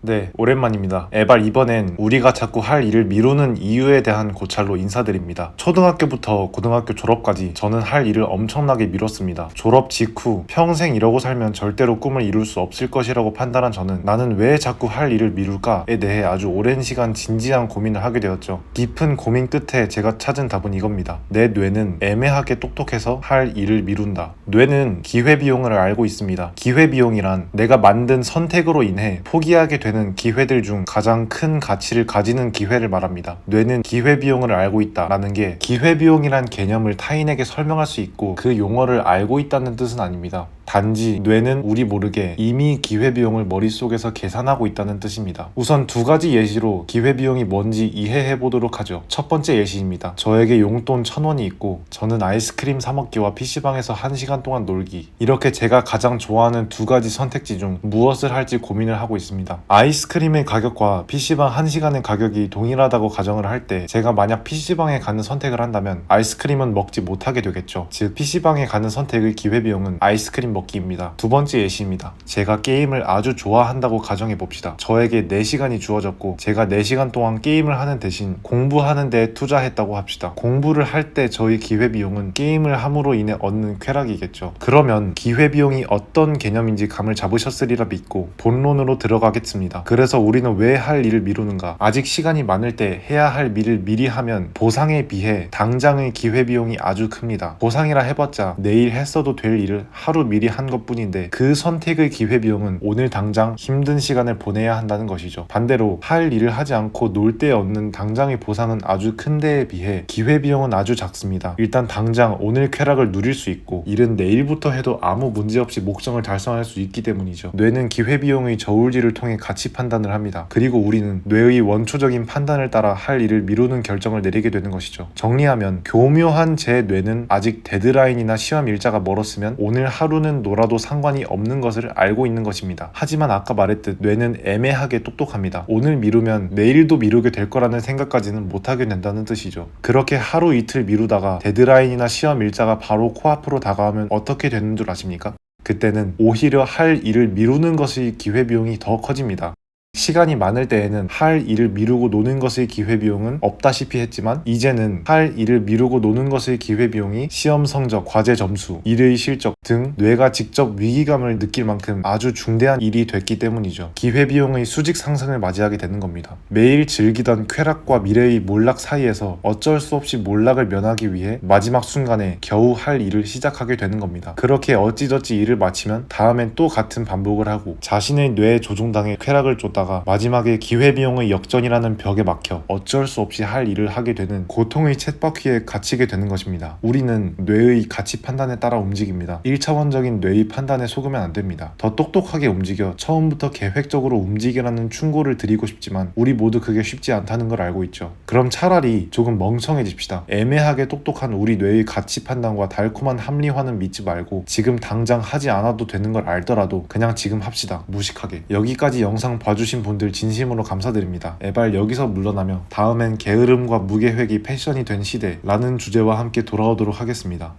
네, 오랜만입니다. 에발 이번엔 우리가 자꾸 할 일을 미루는 이유에 대한 고찰로 인사드립니다. 초등학교부터 고등학교 졸업까지 저는 할 일을 엄청나게 미뤘습니다. 졸업 직후 평생 이러고 살면 절대로 꿈을 이룰 수 없을 것이라고 판단한 저는 나는 왜 자꾸 할 일을 미룰까에 대해 아주 오랜 시간 진지한 고민을 하게 되었죠. 깊은 고민 끝에 제가 찾은 답은 이겁니다. 내 뇌는 애매하게 똑똑해서 할 일을 미룬다. 뇌는 기회비용을 알고 있습니다. 기회비용이란 내가 만든 선택으로 인해 포기하게 되는 기회들 중 가장 큰 가치를 가지는 기회를 말합니다. 뇌는 기회 비용을 알고 있다라는 게 기회 비용이란 개념을 타인에게 설명할 수 있고 그 용어를 알고 있다는 뜻은 아닙니다. 단지 뇌는 우리 모르게 이미 기회비용을 머릿속에서 계산하고 있다는 뜻입니다. 우선 두 가지 예시로 기회비용이 뭔지 이해해 보도록 하죠. 첫 번째 예시입니다. 저에게 용돈 천 원이 있고 저는 아이스크림 사 먹기와 PC방에서 한 시간 동안 놀기. 이렇게 제가 가장 좋아하는 두 가지 선택지 중 무엇을 할지 고민을 하고 있습니다. 아이스크림의 가격과 PC방 한 시간의 가격이 동일하다고 가정을 할 때 제가 만약 PC방에 가는 선택을 한다면 아이스크림은 먹지 못하게 되겠죠. 즉 PC방에 가는 선택의 기회비용은 아이스크림 먹기입니다. 두 번째 예시입니다. 제가 게임을 아주 좋아한다고 가정해 봅시다. 저에게 4시간이 주어졌고 제가 4시간 동안 게임을 하는 대신 공부하는 데 투자했다고 합시다. 공부를 할 때 저희 기회비용은 게임을 함으로 인해 얻는 쾌락이겠죠. 그러면 기회비용이 어떤 개념인지 감을 잡으셨으리라 믿고 본론으로 들어가겠습니다. 그래서 우리는 왜 할 일을 미루는가? 아직 시간이 많을 때 해야 할 일을 미리 하면 보상에 비해 당장의 기회 비용이 아주 큽니다. 보상이라 해봤자 내일 했어도 될 일을 하루 미리 한 것뿐인데 그 선택의 기회 비용은 오늘 당장 힘든 시간을 보내야 한다는 것이죠. 반대로 할 일을 하지 않고 놀 때 얻는 당장의 보상은 아주 큰 데에 비해 기회 비용은 아주 작습니다. 일단 당장 오늘 쾌락을 누릴 수 있고 일은 내일부터 해도 아무 문제 없이 목적을 달성할 수 있기 때문이죠. 뇌는 기회 비용의 저울질을 통해 가치 판단을 합니다. 그리고 우리는 뇌의 원초적인 판단을 따라 할 일을 미루는 결정을 내리게 되는 것이죠. 정리하면 교묘한 제 뇌는 아직 데드라인이나 시험 일자가 멀었으면 오늘 하루는 놀아도 상관이 없는 것을 알고 있는 것입니다. 하지만 아까 말했듯 뇌는 애매하게 똑똑합니다. 오늘 미루면 내일도 미루게 될 거라는 생각까지는 못하게 된다는 뜻이죠. 그렇게 하루 이틀 미루다가 데드라인이나 시험 일자가 바로 코앞으로 다가오면 어떻게 되는 줄 아십니까? 그때는 오히려 할 일을 미루는 것의 기회비용이 더 커집니다. 시간이 많을 때에는 할 일을 미루고 노는 것의 기회비용은 없다시피 했지만 이제는 할 일을 미루고 노는 것의 기회비용이 시험 성적, 과제 점수, 일의 실적 등 뇌가 직접 위기감을 느낄 만큼 아주 중대한 일이 됐기 때문이죠. 기회비용의 수직 상승을 맞이하게 되는 겁니다. 매일 즐기던 쾌락과 미래의 몰락 사이에서 어쩔 수 없이 몰락을 면하기 위해 마지막 순간에 겨우 할 일을 시작하게 되는 겁니다. 그렇게 어찌저찌 일을 마치면 다음엔 또 같은 반복을 하고 자신의 뇌에 조종당해 쾌락을 쫓다가 마지막에 기회비용의 역전이라는 벽에 막혀 어쩔 수 없이 할 일을 하게 되는 고통의 챗바퀴에 갇히게 되는 것입니다. 우리는 뇌의 가치 판단에 따라 움직입니다. 1차원적인 뇌의 판단에 속으면 안 됩니다. 더 똑똑하게 움직여 처음부터 계획적으로 움직이라는 충고를 드리고 싶지만 우리 모두 그게 쉽지 않다는 걸 알고 있죠. 그럼 차라리 조금 멍청해집시다. 애매하게 똑똑한 우리 뇌의 가치 판단과 달콤한 합리화는 믿지 말고 지금 당장 하지 않아도 되는 걸 알더라도 그냥 지금 합시다. 무식하게. 여기까지 영상 봐 주신 분들 진심으로 감사드립니다. 에발 여기서 물러나며 다음엔 게으름과 무계획이 패션이 된 시대라는 주제와 함께 돌아오도록 하겠습니다.